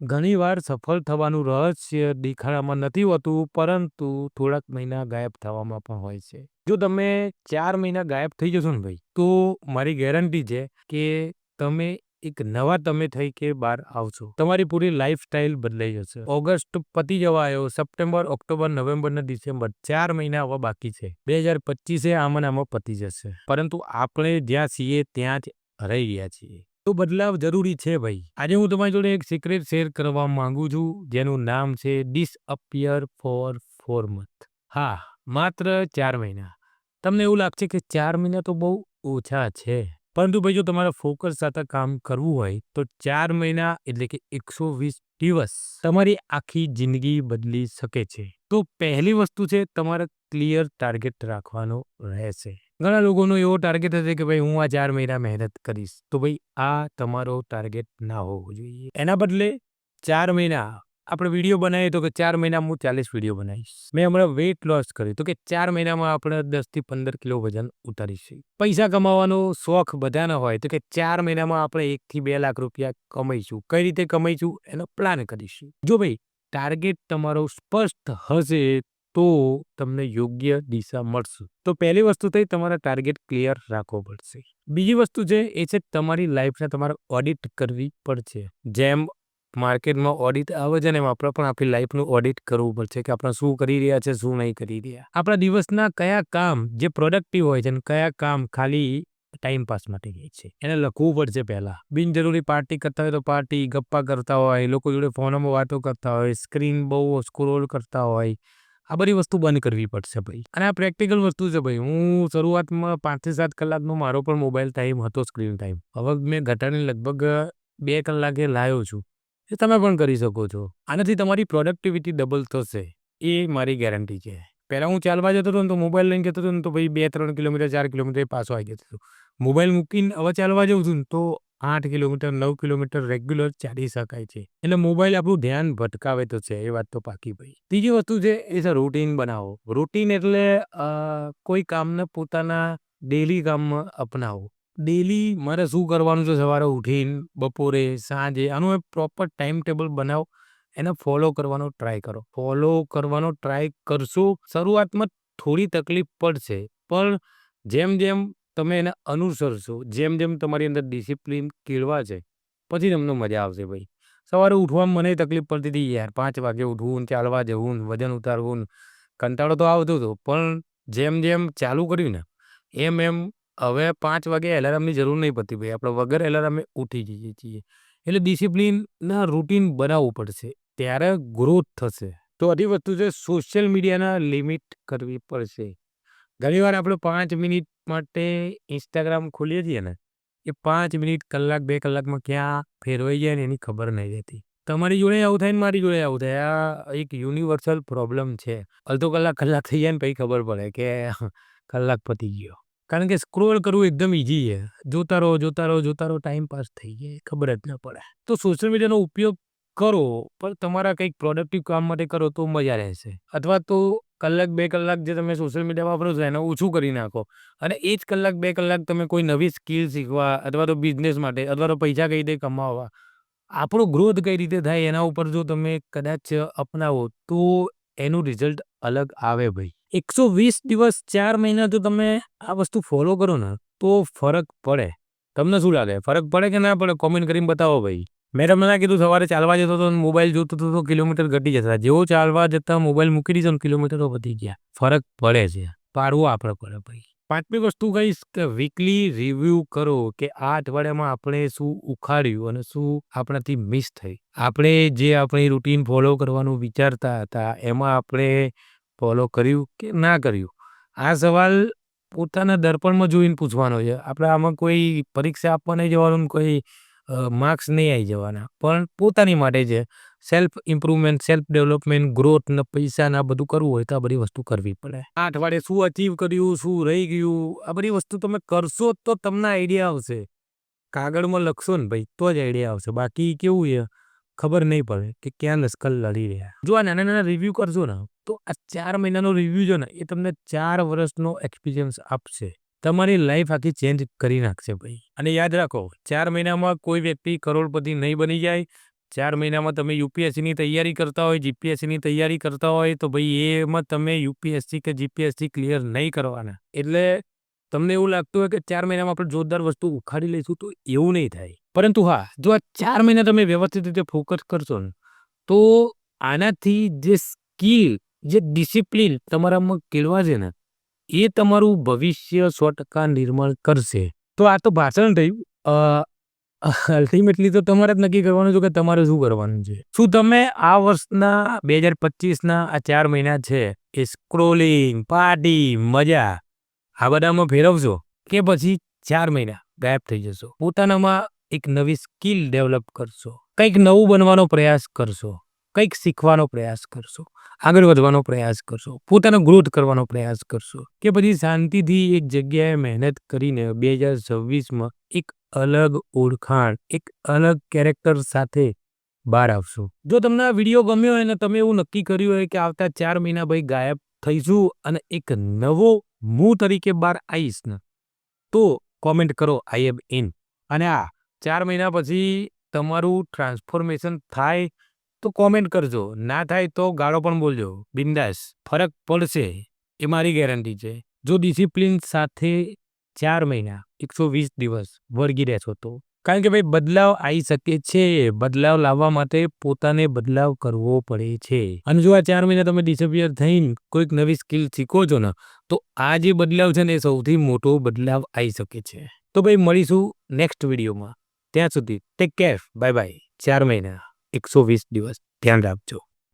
ઘણીવાર સફળ થવાનું રહસ્ય દેખાડામાં નથી હોતું, પરંતુ થોડાક મહિના ગાયબ થવામાં પણ હોય છે. જો તમે 4 મહિના ગાયબ થઈ જશો ને ભાઈ, તો મારી ગેરંટી છે કે તમે એક નવા તમે થઈ કે બહાર આવશો. તમારી પૂરી લાઈફસ્ટાઈલ બદલાઈ જશે. ઓગસ્ટ પતી જવા આવ્યો. સપ્ટેમ્બર, ઓક્ટોબર, નવેમ્બર ને ડિસેમ્બર 4 મહિના હવે બાકી છે. 2025 આમાં ને આમાં પતી જશે. પરંતુ આપણે જ્યાં છીએ ત્યાં જ રહી ગયા છીએ. તો બદલાવ જરૂરી છે ભાઈ. આજે હું તમારી જોડે એક સિક્રેટ શેર કરવા માંગુ છું, જેનું નામ છે ડિસઅપિયર ફોર ફોર મંથ. હા, માત્ર ચાર મહિના. તમને એવું લાગશે કે ચાર મહિના તો બહુ ઓછા છે. પરંતુ ભાઈ જો તમારે ફોકસ સાથે કામ કરવું હોય, તો ચાર મહિના એટલે કે 120 દિવસ તમારી આખી જિંદગી બદલી શકે છે. તો પહેલી વસ્તુ છે તમારે ક્લિયર ટાર્ગેટ રાખવાનો રહેશે. ઘણા લોકોનો એવો ટાર્ગેટ હશે કે ભાઈ હું આ ચાર મહિના મહેનત કરીશ. તો ભાઈ આ તમારો ટાર્ગેટ ના હોવો જોઈએ. એના બદલે ચાર મહિના, આપણે વીડિયો બનાવીએ તો કે ચાર મહિનામાં હું 40 વીડિયો બનાવીશ. મેં હમણાં વેઇટ લોસ કર્યું તો કે ચાર મહિનામાં આપણે દસથી પંદર કિલો વજન ઉતારીશું. પૈસા કમાવાનો શોખ બધાને હોય તો કે ચાર મહિનામાં આપણે એકથી બે લાખ રૂપિયા કમાઈશું. કઈ રીતે કમાઈશું એનો પ્લાન કરીશું. જો ભાઈ ટાર્ગેટ તમારો સ્પષ્ટ હશે તો તમને યોગ્ય દિશા મળશે. તો પહેલી વસ્તુ થઈ તમારા ટાર્ગેટ ક્લિયર રાખવો પડશે. બીજી વસ્તુ છે એ છે તમારી લાઈફને તમારે ઓડિટ કરવી પડશે. જેમ માર્કેટમાં ઓડિટ આવે છે ને એમ આપણે પણ આપણી લાઈફનું ઓડિટ કરવું પડશે કે આપણે શું કરી રહ્યા છે, શું નહીં કરી રહ્યા. આપણા દિવસના કયા કામ જે પ્રોડક્ટિવ હોય છે અને કયા કામ ખાલી ટાઈમપાસ માટે જાય છે. એને લખવું પડશે પહેલાં બિનજરૂરી પાર્ટી કરતા હોય તો પાર્ટી, ગપ્પા કરતા હોય, લોકો જોડે ફોનમાં વાતો કરતા હોય, સ્ક્રીન બહુ સ્ક્રોલ કરતા હોય. આ બધી વસ્તુ બંધ કરવી પડશે ભાઈ. અને આ પ્રેક્ટિકલ વસ્તુ છે ભાઈ. હું શરૂઆતમાં 5 થી 7 કલાકનો મારો પણ મોબાઈલ ટાઈમ હતો સ્ક્રીન ટાઈમ. હવે મેં ઘટાડીને લગભગ બે કલાકે લાવ્યો છું. એ તમે પણ કરી શકો છો. આનાથી તમારી પ્રોડક્ટિવિટી ડબલ થશે. એ મારી ગેરંટી છે. પહેલાં હું ચાલવા જતો હતો ને તો મોબાઈલ લઈને જતો હતો ને તો ભાઈ 2-3 કિલોમીટર, ચાર કિલોમીટર પાછો આવી જતો હતો. મોબાઈલ મૂકીને હવે ચાલવા જાઉં છું ને તો 8 કિલોમીટર, નવ કિલોમીટર રેગ્યુલર ચાલી શકાય છે. એટલે મોબાઈલ આપણું ધ્યાન ભટકાવે તો છે એ વાત તો પાકી ભાઈ. ત્રીજી વસ્તુ છે એ છે રૂટીન બનાવો. રૂટીન એટલે કોઈ કામને પોતાના ડેલી કામમાં અપનાવો. ડેલી મારે શું કરવાનું છે સવારે ઉઠીને, બપોરે, સાંજે આનું એક પ્રોપર ટાઈમ ટેબલ બનાવો. એને ફોલો કરવાનો ટ્રાય કરો. ફોલો કરવાનો ટ્રાય કરશો. શરૂઆતમાં થોડી તકલીફ પડશે. પણ જેમ જેમ તમે એને અનુસરશો, જેમ જેમ તમારી અંદર ડિસિપ્લિન કેળવાશે, પછી તમને મજા આવશે ભાઈ. સવારે ઉઠવામાં મને તકલીફ પડતી હતી યાર. પાંચ વાગે ઉઠવું, ચાલવા જવું, વજન ઉતારવું, કંટાળો તો આવતો હતો. પણ જેમ જેમ ચાલુ કર્યું ને એમ એમ હવે પાંચ વાગે એલાર્મની જરૂર નહીં પડતી ભાઈ. આપણે વગર એલાર્મે ઉઠી જઈએ છીએ. એટલે ડિસિપ્લિનના રૂટીન બનાવવું પડશે. ત્યારે ગ્રોથ થશે. તો અઢી વસ્તુ છે સોશિયલ મીડિયાના લિમિટ કરવી પડશે. ઘણીવાર આપણે પાંચ મિનિટ માટે ઇન્સ્ટાગ્રામ ખોલીએ છીએ ને એ પાંચ મિનિટ, કલાક, બે કલાકમાં ક્યાં ફેરવાઈ જાય ને એની ખબર નહીં રહેતી. તમારી જોડે આવું થાય ને મારી જોડે આવું થાય. આ એક યુનિવર્સલ પ્રોબ્લેમ છે. અડધો કલાક, કલાક થઈ જાય ને પછી ખબર પડે કે કલાક પતી ગયો. કારણ કે સ્ક્રોલ કરવું એકદમ ઈઝી છે. જોતા રહો, જોતા રહો, જોતા રહો ટાઈમ પાસ થઈ જાય ખબર જ ન પડે. તો સોશિયલ મીડિયાનો ઉપયોગ કરો પણ તમારા કંઈક પ્રોડક્ટિવ કામ માટે કરો તો મજા રહેશે. અથવા તો કલાક, બે કલાક જે તમે સોશિયલ મીડિયા વાપરો છો એને ઓછું કરી નાખો. અને એ જ કલાક, બે કલાક તમે કોઈ નવી સ્કિલ શીખવા અથવા તો બિઝનેસ માટે અથવા તો પૈસા કઈ રીતે કમાવવા, આપણો ગ્રોથ કઈ રીતે થાય એના ઉપર જો તમે કદાચ અપનાવો તો એનું રિઝલ્ટ અલગ આવે ભાઈ. 120 દિવસ ચાર મહિના જો તમે આ વસ્તુ ફોલો કરો ને તો ફરક પડે. તમને શું લાગે? ફરક પડે કે ના પડે? કોમેન્ટ કરીને બતાવો ભાઈ. મેં તમને કીધું સવારે ચાલવા જતો હતો મોબાઈલ જોતો હતો તો કિલોમીટર ઘટી જતા. જેવો ચાલવા જતા મોબાઈલ મૂકી દીધો ને કિલોમીટરો વધી ગયા. ફરક પડે છે. પાડવું આપણે પડે ભાઈ. પાંચમી વસ્તુ કહીશ કે વીકલી રિવ્યુ કરો કે આ અઠવાડિયામાં આપણે શું ઉખાડ્યું અને શું આપણાથી મિસ થઈ. આપણે જે આપણી રૂટીન ફોલો કરવાનું વિચારતા હતા એમાં આપણે ફોલો કર્યું કે ના કર્યું. આ સવાલ પોતાના દર્પણમાં જોઈને પૂછવાનો છે. આપણે આમાં કોઈ પરીક્ષા આપવા નહીં જવાનું, કોઈ માર્ક્સ નહીં આવી જવાના. પણ પોતાની માટે છે. Self improvement, self development, growth ને પૈસા ને આ બધું કરવું હોય તો આ બધી વસ્તુ કરવી પડે. આ અઠવાડિયે શું અચીવ કર્યું, શું રહી ગયું, આ બધી વસ્તુ તમે કરશો તો તમને આઈડિયા આવશે. કાગળમાં લખશો ને ભાઈ તો જ આઈડિયા આવશે. બાકી કેવું છે ખબર નહીં પડે કે ક્યાં નસ્કલ લડી રહ્યા. જો આ નાના નાના રિવ્યૂ કરશો ને તો આ ચાર મહિનાનો રિવ્યૂ છે ને એ તમને ચાર વર્ષનો એક્સપિરિયન્સ આપશે. તમારી લાઈફ આખી ચેન્જ કરી નાખશે ભાઈ. અને યાદ રાખો, ચાર મહિનામાં કોઈ વ્યક્તિ કરોડપતિ નહીં બની જાય. ચાર મહિનામાં તમે યુપીએસસીની તૈયારી કરતા હોય જીપીએસસીની તૈયારી કરતા હોય, તો ભાઈ એમાં તમે યુપીએસસી કે જીપીએસસી ક્લિયર નહીં કરવાના એટલે તમને એવું લાગતું હોય કે ચાર મહિનામાં આપણે જોરદાર વસ્તુ ઉખાડી લઈશું તો એવું નહીં થાય પરંતુ હા, જો આ ચાર મહિના તમે વ્યવસ્થિત રીતે ફોકસ કરશો ને, તો આનાથી જે સ્કિલ જે ડિસિપ્લિન તમારામાં કેળવાશે ને એ તમારું ભવિષ્ય સો ટકા નિર્માણ કરશે. તો આ તો ભાષણ થયું. અલ્ટિમેટલી તો તમારે જ નક્કી કરવાનું છે કે તમારે શું કરવાનું છે. શું તમે આ વર્ષના બે હજાર પચીસના આ ચાર મહિના છે એ સ્ક્રોલિંગ પાર્ટી મજા, આ બધામાં ફેરવશો કે પછી ચાર મહિના ગાયબ થઈ જશો? પોતાનામાં એક નવી સ્કિલ ડેવલપ કરશો. કંઈક નવું બનવાનો પ્રયાસ કરશો. કંઈક શીખવાનો પ્રયાસ કરશો, આગળ વધવાનો પ્રયાસ કરશો, પોતાનો ગ્રોથ કરવાનો પ્રયાસ કરશો, કે પછી શાંતિથી એક જગ્યાએ મહેનત કરીને બે હજાર છવ્વીસમાં એક અલગ ઓળખાણ, એક અલગ કેરેક્ટર સાથે બહાર આવશો. જો તમને આ વીડિયો ગમ્યો હોય અને તમે એવું નક્કી કર્યું હોય કે આવતા ચાર મહિના ભાઈ ગાયબ થઈશું અને એક નવો હું તરીકે બહાર આવીશ ને, તો કોમેન્ટ કરો આઈ એમ ઇન અને આ ચાર મહિના પછી તમારું ટ્રાન્સફોર્મેશન થાય તો કોમેન્ટ કરજો. ના થાય તો ગાળો પણ બોલજો. બિંદાસ. ફરક પડશે. એ મારી ગેરંટી છે. જો ડિસિપ્લિન સાથે ચાર મહિના, એકસો વીસ દિવસ વળગી રહેશો તો. કારણ કે ભાઈ, બદલાવ આવી શકે છે. બદલાવ લાવવા માટે પોતાને બદલાવ કરવો પડે છે. અને જો આ ચાર મહિના તમે ડિસપિયર થઈને કોઈક નવી સ્કિલ શીખો છો ને, તો આ જે બદલાવ છે ને, એ સૌથી મોટો બદલાવ આવી શકે છે. તો ભાઈ, મળીશું નેક્સ્ટ વિડીયોમાં ત્યાં સુધી ટેક કેર બાય બાય ચાર મહિના. એકસો વીસ દિવસ. ધ્યાન રાખજો.